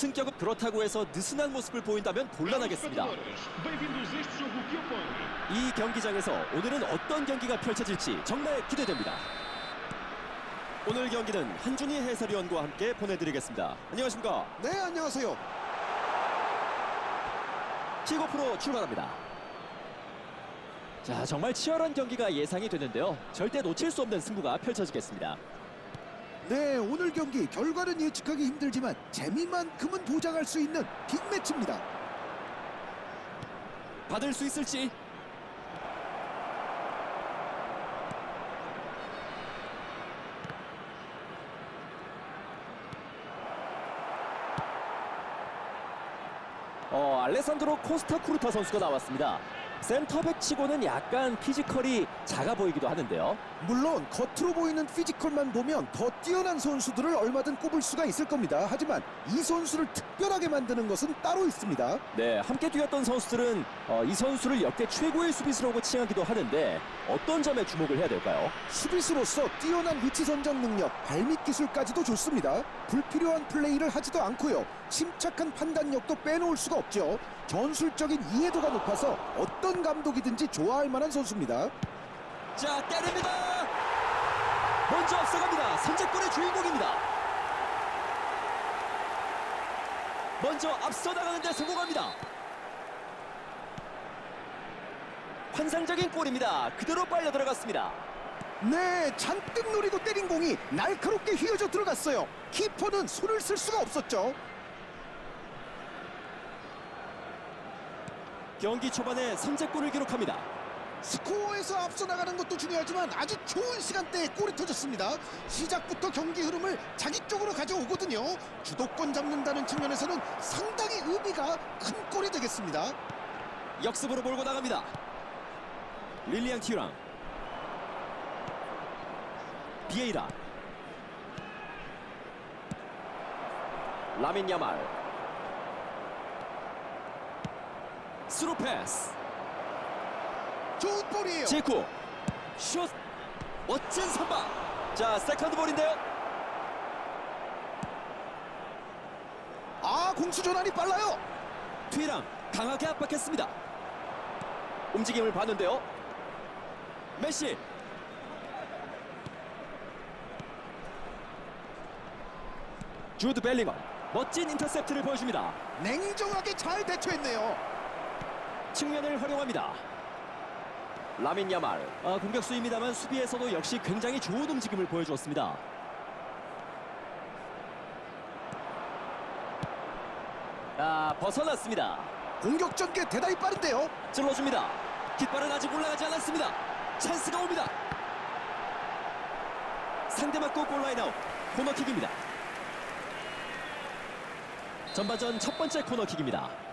승격은 그렇다고 해서 느슨한 모습을 보인다면 곤란하겠습니다. 이 경기장에서 오늘은 어떤 경기가 펼쳐질지 정말 기대됩니다. 오늘 경기는 한준희 해설위원과 함께 보내드리겠습니다. 안녕하십니까? 네, 안녕하세요. 킥오프로 출발합니다. 자, 정말 치열한 경기가 예상이 되는데요. 절대 놓칠 수 없는 승부가 펼쳐지겠습니다. 네, 오늘 경기 결과는 예측하기 힘들지만 재미만큼은 보장할 수 있는 빅매치입니다. 받을 수 있을지 어, 알레산드로 코스타 쿠르타 선수가 나왔습니다. 센터백 치고는 약간 피지컬이 작아 보이기도 하는데요. 물론 겉으로 보이는 피지컬만 보면 더 뛰어난 선수들을 얼마든 꼽을 수가 있을 겁니다. 하지만 이 선수를 특별하게 만드는 것은 따로 있습니다. 네, 함께 뛰었던 선수들은 어, 이 선수를 역대 최고의 수비수라고 칭하기도 하는데 어떤 점에 주목을 해야 될까요? 수비수로서 뛰어난 위치 선정 능력, 발밑 기술까지도 좋습니다. 불필요한 플레이를 하지도 않고요. 침착한 판단력도 빼놓을 수가 없죠. 전술적인 이해도가 높아서 어떤 감독이든지 좋아할 만한 선수입니다. 자, 때립니다. 먼저 앞서갑니다. 선제골의 주인공입니다. 먼저 앞서 나가는데 성공합니다. 환상적인 골입니다. 그대로 빨려 들어갔습니다. 네, 잔뜩 노리고 때린 공이 날카롭게 휘어져 들어갔어요. 키퍼는 손을 쓸 수가 없었죠. 경기 초반에 선제골을 기록합니다. 스코어에서 앞서 나가는 것도 중요하지만 아주 좋은 시간대에 골이 터졌습니다. 시작부터 경기 흐름을 자기 쪽으로 가져오거든요. 주도권 잡는다는 측면에서는 상당히 의미가 큰 골이 되겠습니다. 역습으로 몰고 나갑니다. 릴리안 티랑 비에이라 라민 야말 스루 패스. 좋은 볼이에요. 제쿠 슛 멋진 선방. 자 세컨드 볼인데요. 아, 공수 전환이 빨라요. 트위랑 강하게 압박했습니다. 움직임을 봤는데요. 메시. 주드 벨링엄 멋진 인터셉트를 보여줍니다. 냉정하게 잘 대처했네요. 측면을 활용합니다. 라민 야말 아, 공격수입니다만 수비에서도 역시 굉장히 좋은 움직임을 보여주었습니다. 아 벗어났습니다. 공격 전개 대단히 빠른데요. 찔러줍니다. 깃발은 아직 올라가지 않았습니다. 찬스가 옵니다. 상대 맞고 골라인 아웃 코너킥입니다. 전반전 첫 번째 코너킥입니다.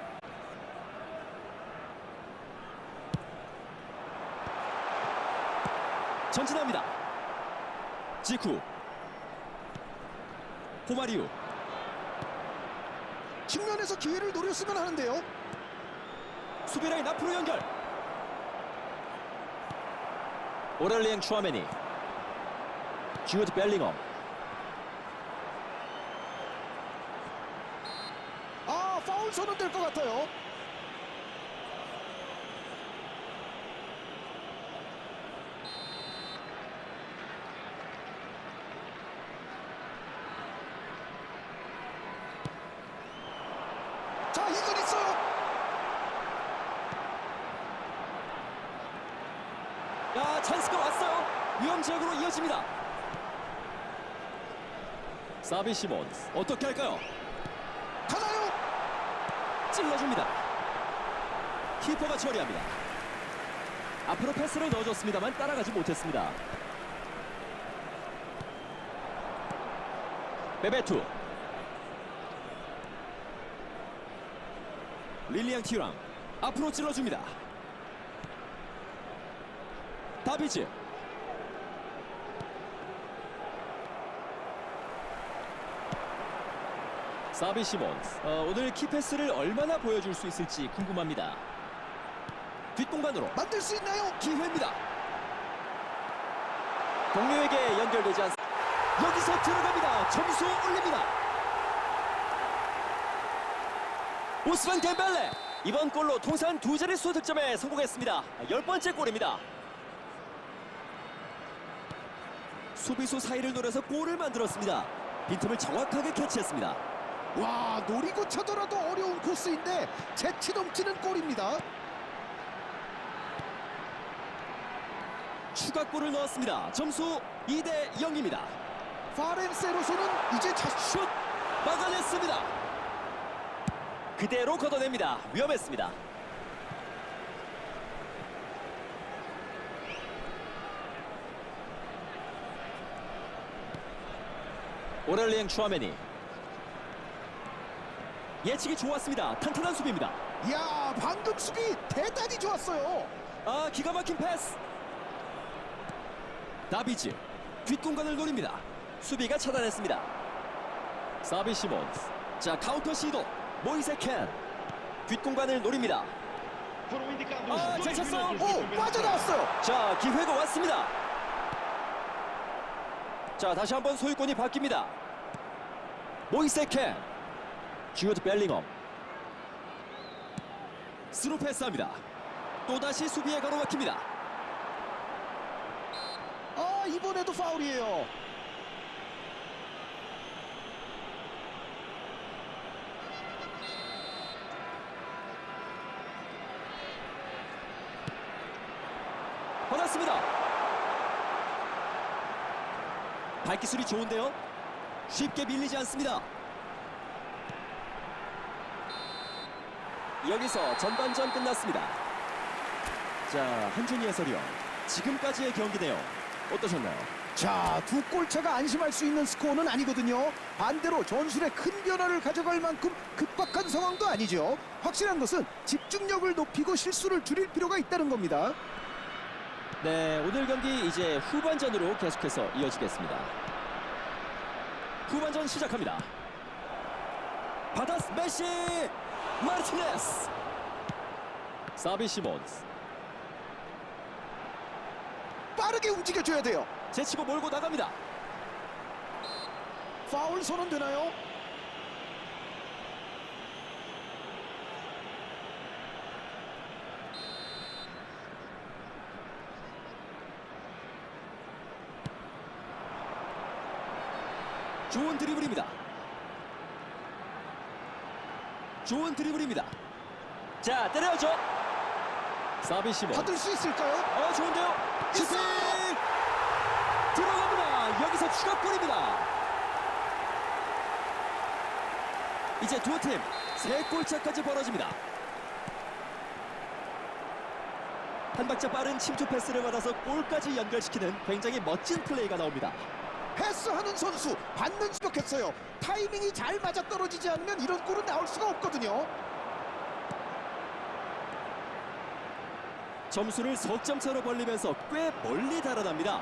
전진합니다. 지쿠 호마리우 측면에서 기회를 노렸으면 하는데요. 수비라인 앞으로 연결 오렐리앵 추아메니 주드 벨링엄 아, 파울 선언될 것 같아요. 자, 이건 있어요. 야 찬스가 왔어요. 위험 지역으로 이어집니다. 사비 시몬스 어떻게 할까요? 가나요? 찔러줍니다. 키퍼가 처리합니다. 앞으로 패스를 넣어줬습니다만 따라가지 못했습니다. 베베투 릴리앙 티랑 앞으로 찔러줍니다. 다비즈. 사비 시몬스. 어, 오늘 키패스를 얼마나 보여줄 수 있을지 궁금합니다. 뒷공간으로 만들 수 있나요? 기회입니다. 동료에게 연결되지 않습니다 여기서 들어갑니다. 점수 올립니다 오스만 덴벨레 이번 골로 통산 두 자릿수 득점에 성공했습니다. 열 번째 골입니다. 수비수 사이를 노려서 골을 만들었습니다. 빈틈을 정확하게 캐치했습니다. 와 노리고 쳐더라도 어려운 코스인데 재치 넘치는 골입니다. 추가골을 넣었습니다. 점수 2대 0입니다. 파렌세로서는 이제 자, 슛 막아냈습니다. 그대로 걷어냅니다. 위험했습니다. 오렐리앵 추아메니 예측이 좋았습니다. 탄탄한 수비입니다. 야 방금 수비 대단히 좋았어요. 아 기가 막힌 패스 다비즈 뒷공간을 노립니다 수비가 차단했습니다 사비 시몬스 자 카운터 시도 모이세 캔 뒷공간을 노립니다. são- minutos de 오 빠져나왔어요. 자 기회가 왔습니다. 자 다시 한번 소유권이 바뀝니다. 모이세 캔 주어드 벨링엄. 스루 패스합니다. 또다시 수비에 가로막힙니다. 아 이번에도 파울이에요. 받았습니다. 발기술이 좋은데요. 쉽게 밀리지 않습니다. 여기서 전반전 끝났습니다. 자, 한준희 해설위원. 지금까지의 경기네요. 어떠셨나요? 자, 두 골차가 안심할 수 있는 스코어는 아니거든요. 반대로 전술에 큰 변화를 가져갈 만큼 급박한 상황도 아니죠. 확실한 것은 집중력을 높이고 실수를 줄일 필요가 있다는 겁니다. 네, 오늘 경기 이제 후반전으로 계속해서 이어지겠습니다. 후반전 시작합니다. 바다스 메시 마르티네스 사비 시몬스 빠르게 움직여줘야 돼요. 제치고 몰고 나갑니다. 파울 선언되나요? 좋은 드리블입니다. 좋은 드리블입니다. 자, 때려야죠. 사비 시몬. 받을 수 있을까요? 어, 좋은데요. 슈팅! 들어갑니다. 여기서 추가골입니다. 이제 두 팀 세 골차까지 벌어집니다. 한 박자 빠른 침투 패스를 받아서 골까지 연결시키는 굉장히 멋진 플레이가 나옵니다. 패스하는 선수 받는 수격했어요. 타이밍이 잘 맞아 떨어지지 않으면 이런 골은 나올 수가 없거든요. 점수를 석점 차로 벌리면서 꽤 멀리 달아납니다.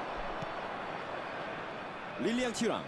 릴리앙 티랑